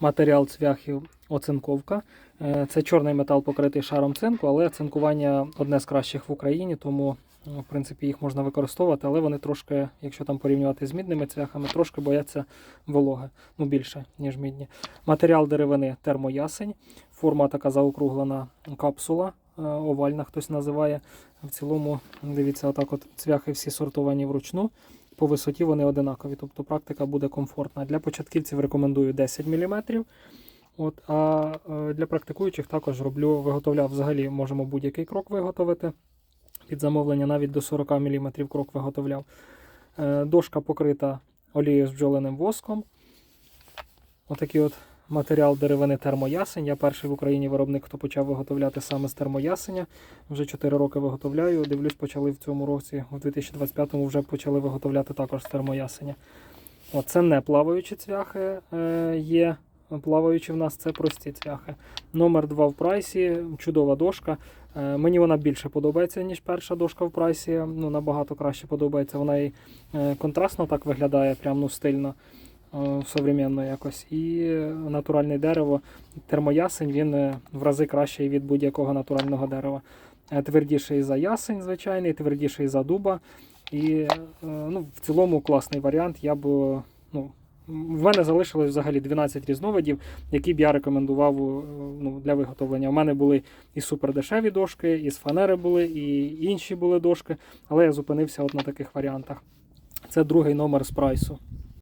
матеріал цвяхів оцинковка. Е, Це чорний метал покритий шаром цинку, але цинкування одне з кращих в Україні, тому ну, в принципі їх можна використовувати, але вони трошки, якщо там порівнювати з мідними цвяхами, трошки бояться вологи, ну більше, ніж мідні. Матеріал деревини термоясень, форма така заокруглена капсула, е, овальна хтось називає. В цілому, дивіться, отак от цвяхи всі сортовані вручну. По висоті вони одинакові, тобто практика буде комфортна. Для початківців рекомендую 10 мм. От, а е, для практикуючих також роблю, виготовляв взагалі, можемо будь-який крок виготовити. Під замовлення навіть до 40 мм крок виготовляв. Е, Дошка покрита олією з бджоленим воском. Отакі от матеріал деревини термоясень. Я перший в Україні виробник, хто почав виготовляти саме з термоясеня. Вже 4 роки виготовляю. Дивлюсь, почали в цьому році, у 2025-му вже почали виготовляти також з термоясеня. От, це не плаваючі цвяхи е, є. Плаваючі в нас це прості цвяхи. Номер 2 в прайсі, чудова дошка. Е, Мені вона більше подобається, ніж перша дошка в прайсі. Ну, набагато краще подобається. Вона і е, контрастно так виглядає, прям ну, стильно, современно якось. І е, натуральне дерево, термоясень, він е, в рази кращий від будь-якого натурального дерева. Е, Твердіший за ясень, звичайний, твердіший за дуба. І е, ну, в цілому класний варіант. Я б, е, ну, в мене залишилось взагалі 12 різновидів, які б я рекомендував е, ну, для виготовлення. У мене були і супердешеві дошки, і з фанери були, і інші були дошки, але я зупинився от на таких варіантах. Це другий номер з прайсу.